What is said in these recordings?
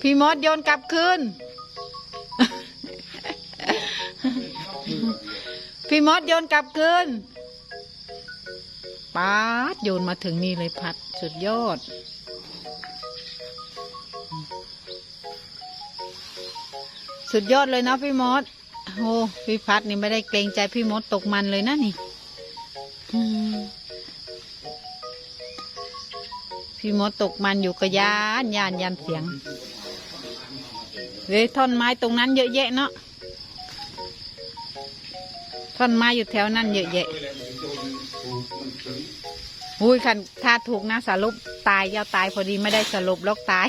พี่มดโยนกลับคืน พี่มดโยนกลับคืนป๊าดโยนมาถึงนี่เลยพัดสุดยอด สุดยอดเลยนะพี่มดโอ้พี่พัดนี่ไม่ได้เกรงใจพี่มดตกมันเลยนะนี่ พี่มดตกมันอยู่กับยานยานยันเสียงเฮ้ยท่อนไม้ตรงนั้นเยอะแยะเนาะท่อนไม้อยู่แถวนั้นเยอะแยะอุ้ยคันถ้าถูกนะสรุปตายยาวตายพอดีไม่ได้สรุปลกตาย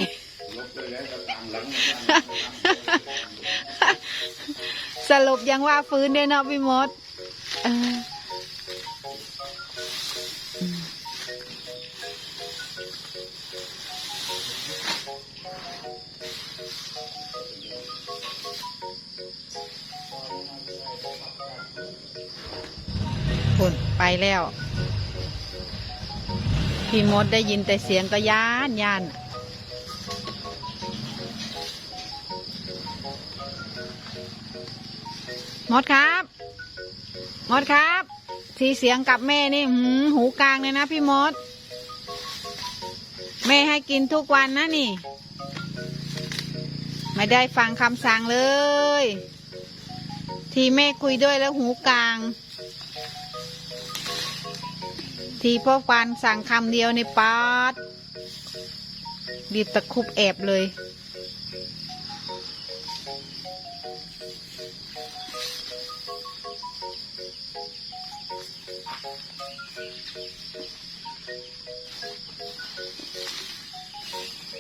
สรุปยังว่าฟื้นเนี่ยเนาะพี่มดเออ คุณไปแล้ว พี่มดได้ยินแต่เสียงก็ย่านย่านมดครับมดครับ ทีเสียงกับแม่นี่หืหูกลางเลยนะพี่มด แม่ให้กินทุกวันนะนี่ ไม่ได้ฟังคำสั่งเลย ทีแม่คุยด้วยแล้วหูกลาง ทีพ่อฟันสั่งคำเดียวในปาดดีบตะคุบแอบเลย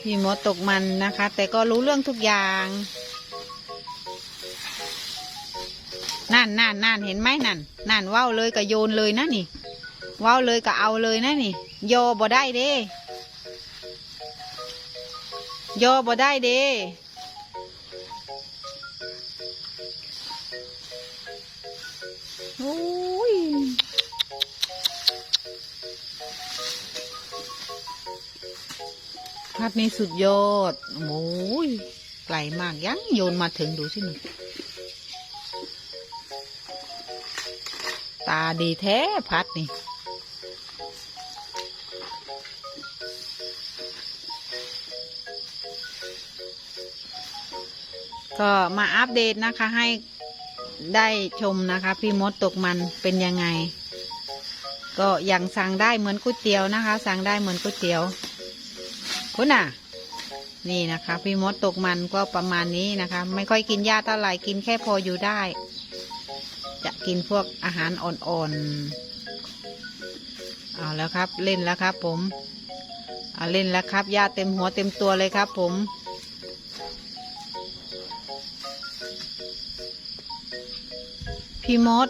พี่มดตกมันนะคะ แต่ก็รู้เรื่องทุกอย่างนั่นนั่นนั่นเห็นไหมนั่นนั่นว้าเลยก็โยนเลยนะนี่ ว้าเลยก็เอาเลยนะนี่โยบ่ได้เด้โยบ่ได้เด้โอ้ยภาพนี้สุดยอดโอ้ยไกลมากยังโยนมาถึงดูสิหนูตาดีแท้พัดนี่ ก็มาอัปเดตนะคะให้ได้ชมนะคะ พี่มดตกมันเป็นยังไง ก็ยังสั่งได้เหมือนก๋วยเตี๋ยวนะคะ สั่งได้เหมือนก๋วยเตี๋ยวคุณน่ะ นี่นะคะ พี่มดตกมันก็ประมาณนี้นะคะ ไม่ค่อยกินหญ้าเท่าไหร่กินแค่พออยู่ได้ จะกินพวกอาหารอ่อนๆเอาแล้วครับ เล่นแล้วครับ ผมเอาเล่นแล้วครับหญ้าเต็มหัวเต็มตัวเลยครับ ผม พี่มด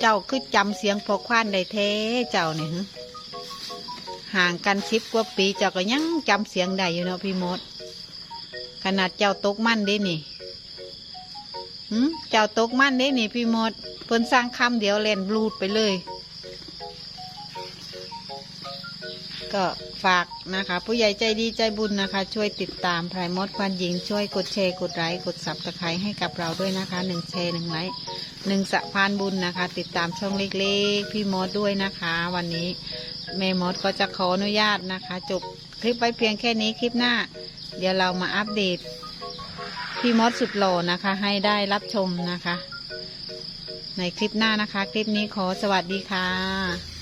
เจ้าคือจำเสียงพอควานได้แท้เจ้าเนี่ยห่างกันสิบกว่าปีเจ้าก็ยังจำเสียงได้อยู่เนาะพี่มด ขนาดเจ้าตกมั่นเด้นี่หืมเจ้าตกมั่นเด้นี่พี่มดเพิ่นสร้างคำเดียวเล่นบลูดไปเลย ก็ ฝากนะคะ ผู้ใหญ่ใจดีใจบุญนะคะ ช่วยติดตามพรายมดควันหญิงช่วยกดแชร์กดไลค์กดสับตะไคร้ให้กับเราด้วยนะคะหนึ่งแชร์หนึ่งไลค์หนึ่งสะพานบุญนะคะ ติดตามช่องเล็กๆ พี่มดด้วยนะคะ วันนี้แม่มดก็จะขออนุญาตนะคะ จบคลิปไว้เพียงแค่นี้คลิปหน้า เดี๋ยวเรามาอัปเดต พี่มดสุดหล่อนะคะ ให้ได้รับชมนะคะ ในคลิปหน้านะคะ คลิปนี้ขอสวัสดีค่ะ